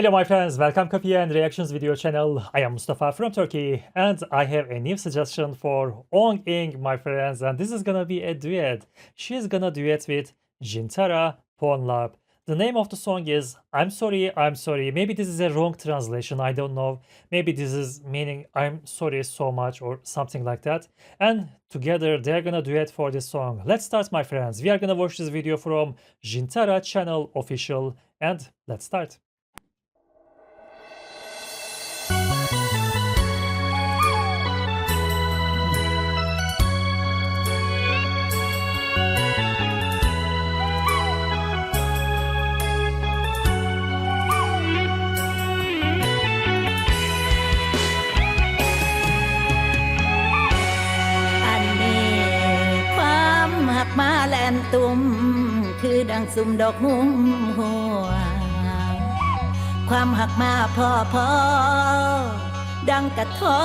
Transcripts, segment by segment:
Hello my friends, welcome Copy and Reactions video channel. I am Mustafa from Turkey and I have a new suggestion for Ong Ing my friends and this is gonna be a duet. She's gonna duet with Jintara Ponlap. The name of the song is I'm sorry, I'm sorry. Maybe this is a wrong translation, I don't know. Maybe this is meaning I'm sorry so much or something like that. And together they're gonna duet for this song. Let's start my friends. We are gonna watch this video from Jintara channel official and let's start. ตุ่มคือดังสุ่มดอกหุ้มหัว ความหักมาพอพอดังกระทอ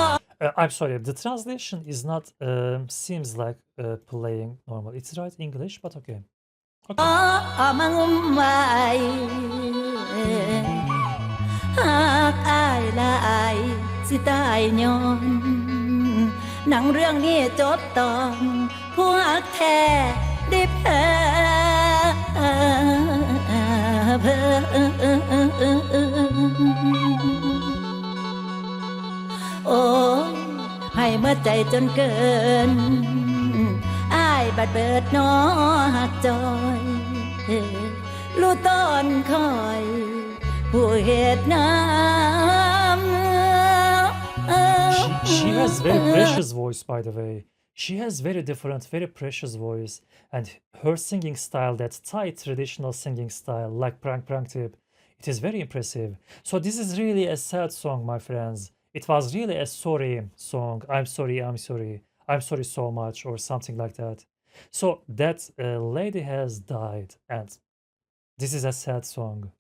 Uh, I'm sorry, the translation is not um, seems like uh, playing normal. It's right English, but okay. เอามางุม ได้แพ้เพอโอ้ให้เมื่อใจจนเกินอ้ายบาดเบิดนอหักจอยรู้ต้นคอย ผู้เหตุน้ำ She has very precious voice, by the way. She has very different, very precious voice, and her singing style, that tight traditional singing style, like Prang Prang Tip, it is very impressive. So this is really a sad song, my friends. It was really a sorry song. I'm sorry, I'm sorry, I'm sorry so much, or something like that. So that uh, lady has died, and this is a sad song.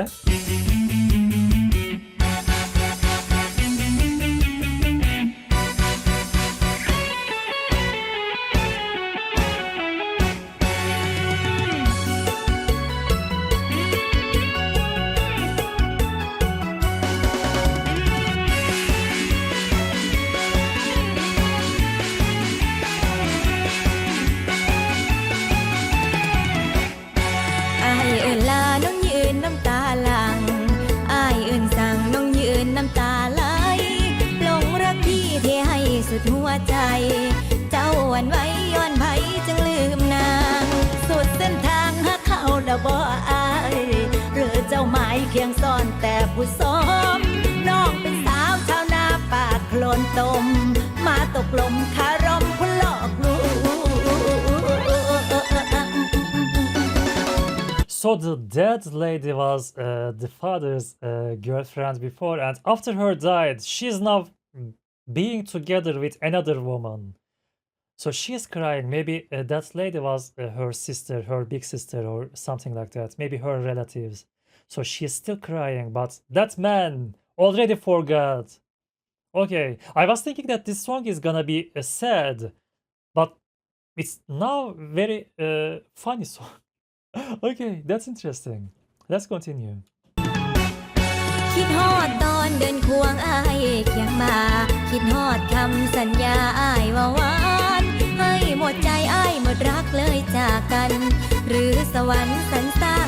Okay. แต่ผู้สมน้องเป็นสาวชาวนาปากโคลนตม มาตกลมคารมผู้หลอกลวง So the dead lady was uh, the father's uh, girlfriend before, and after her died, she's now being together with another woman. So she's crying. Maybe uh, that lady was uh, her sister, her big sister, or something like that. Maybe her relatives. So she's still crying, but that man already forgot. Okay, I was thinking that this song is gonna be uh, sad, but it's now very uh, funny song. okay, that's interesting. Let's continue. คิดฮอดตอนเดินควงอายเคียงมา คิดฮอดคำสัญญาอายว่าหวานให้หมดใจอายหมดรักเลยจากกัน หรือสวรรค์สรรสร้าง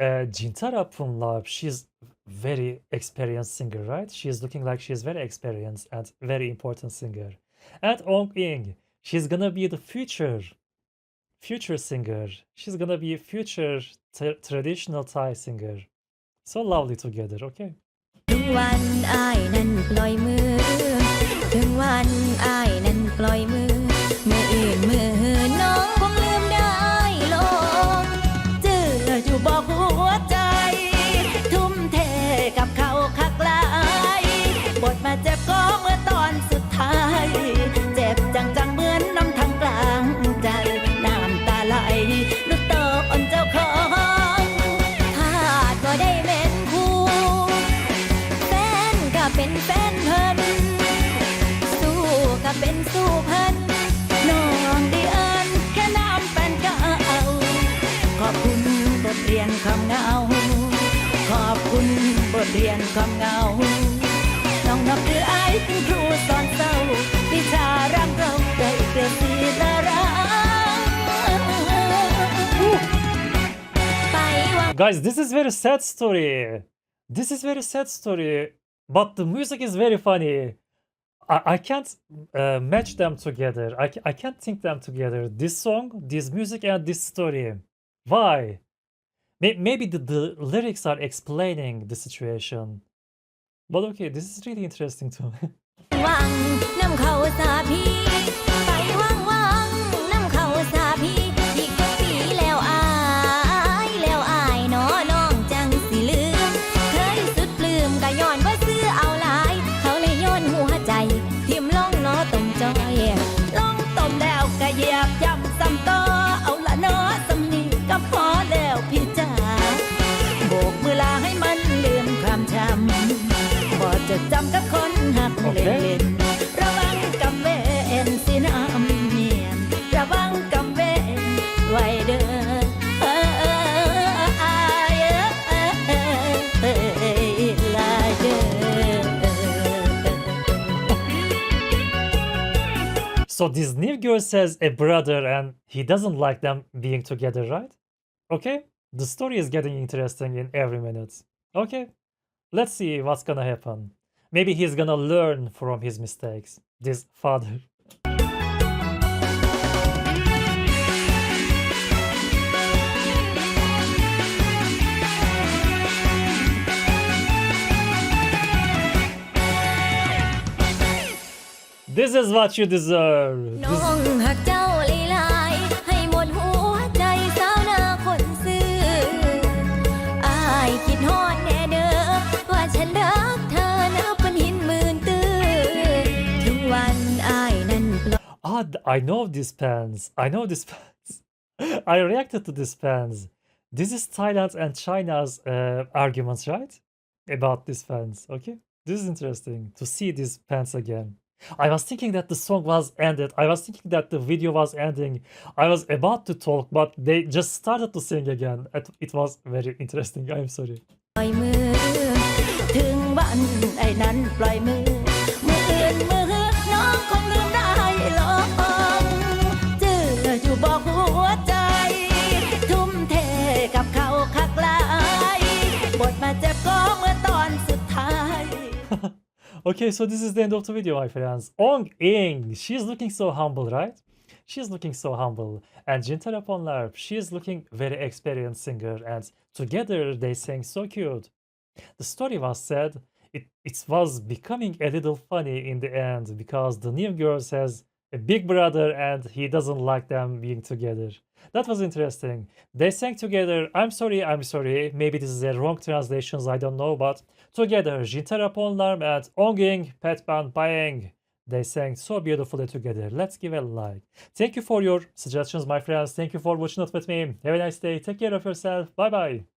Uh, Jintara Ponlab, she's very experienced singer, right? She's looking like she's very experienced and very important singer. And Ong Ying, she's gonna be the future, future singer. She's gonna be a future t- traditional Thai singer. So lovely together, okay? ถึงวันอายนั้นปล่อยมือ ถึงวันอายนั้นปล่อยมือ มืออื่นมือ ความเหงา ขอบคุณบทเรียนความเหงา น้องนับถือไอ้เป็นครูสอนเศร้า วิชารักเราได้เปรียบสีตารัไปว่า Guys, this is very sad story. This is very sad story, but the music is very funny. I, I can't uh, match them together. I, ca- I can't think them together. This song, this music, and this story. Why? May- Maybe the, the lyrics are explaining the situation. But okay, this is really interesting to So this new girl says a brother and he doesn't like them being together, right? Okay, the story is getting interesting in every minute. Okay, let's see what's gonna happen. Maybe he's gonna learn from his mistakes. This father. This is what you deserve. น้อ This- งหักเจ้าหลายๆให้หมดหัวใจสาวหน้าคนซื้ออายคิดฮอดแน่เด้อว่าฉันรักเธอนับเป็นหินหมื่นตื้อถึงวันอายนั้นปล่อย Ah, th- I know these pants. I know these pants. I reacted to these pants. This is Thailand and China's uh, arguments, right? About these pants. Okay, this is interesting to see these pants again. I was thinking that the song was ended. I was thinking that the video was ending. I was about to talk, but they just started to sing again. It, was very interesting. I'm sorry. Okay, so this is the end of the video, my friends. Ong Ing, she's looking so humble, right? She's looking so humble. And Jintara Ponlar, she's looking very experienced singer, and together they sang so cute. The story was sad. It it was becoming a little funny in the end because the new girl has a big brother and he doesn't like them being together. That was interesting. They sang together. I'm sorry, I'm sorry. Maybe this is a wrong translations, I don't know, but together, Jintara Ponlarm and Onging Petban Bayeng. They sang so beautifully together. Let's give a like. Thank you for your suggestions, my friends. Thank you for watching it with me. Have a nice day. Take care of yourself. Bye bye.